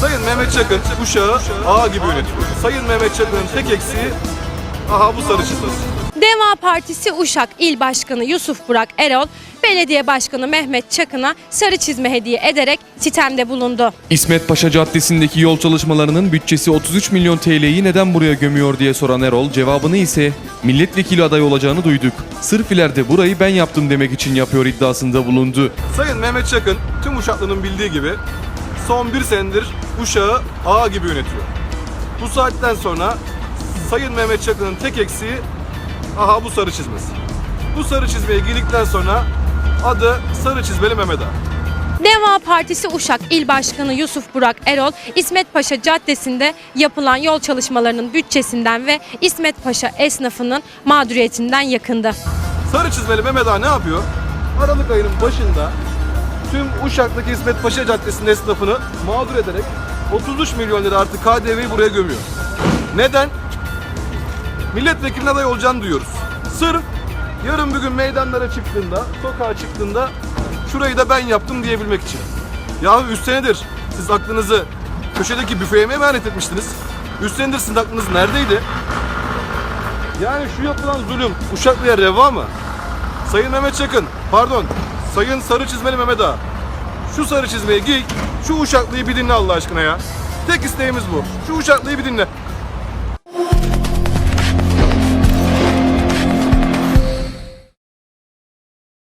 Sayın Mehmet Çakın Uşağı ağa gibi yönetiyor. Sayın Mehmet Çakın'ın tek eksiği aha bu sarı çizmesi. Deva Partisi Uşak İl Başkanı Yusuf Burak Erol, Belediye Başkanı Mehmet Çakın'a sarı çizme hediye ederek sitemde bulundu. İsmet Paşa Caddesi'ndeki yol çalışmalarının bütçesi 33 milyon TL'yi neden buraya gömüyor diye soran Erol cevabını ise milletvekili adayı olacağını duyduk. Sırf ileride burayı ben yaptım demek için yapıyor iddiasında bulundu. Sayın Mehmet Çakın tüm Uşaklı'nın bildiği gibi son bir senedir Uşağı ağa gibi yönetiyor. Bu saatten sonra Sayın Mehmet Çakın'ın tek eksiği aha bu sarı çizmesi. Bu sarı çizmeyi giydikten sonra adı Sarı Çizmeli Mehmet Ağa. Deva Partisi Uşak İl Başkanı Yusuf Burak Erol, İsmet Paşa Caddesi'nde yapılan yol çalışmalarının bütçesinden ve İsmet Paşa esnafının mağduriyetinden yakındı. Sarı çizmeli Mehmet Ağa ne yapıyor? Aralık ayının başında tüm Uşak'taki İsmet Paşa Caddesi'nin esnafını mağdur ederek 33 milyon lira artı KDV'yi buraya gömüyor. Neden? Milletvekili aday olacağını duyuyoruz. Sırf yarın bir gün meydanlara çıktığında, sokağa çıktığında şurayı da ben yaptım diyebilmek için. Ya 3 senedir siz aklınızı köşedeki büfeye mi emanet etmiştiniz? 3 senedir sizin aklınız neredeydi? Yani şu yapılan zulüm Uşaklı'ya reva mı? Sayın Mehmet Çakın, pardon, Sayın Sarı Çizmeli Mehmet Ağa. Şu sarı çizmeyi giy, şu Uşaklı'yı bir dinle Allah aşkına ya. Tek isteğimiz bu. Şu Uşaklı'yı bir dinle.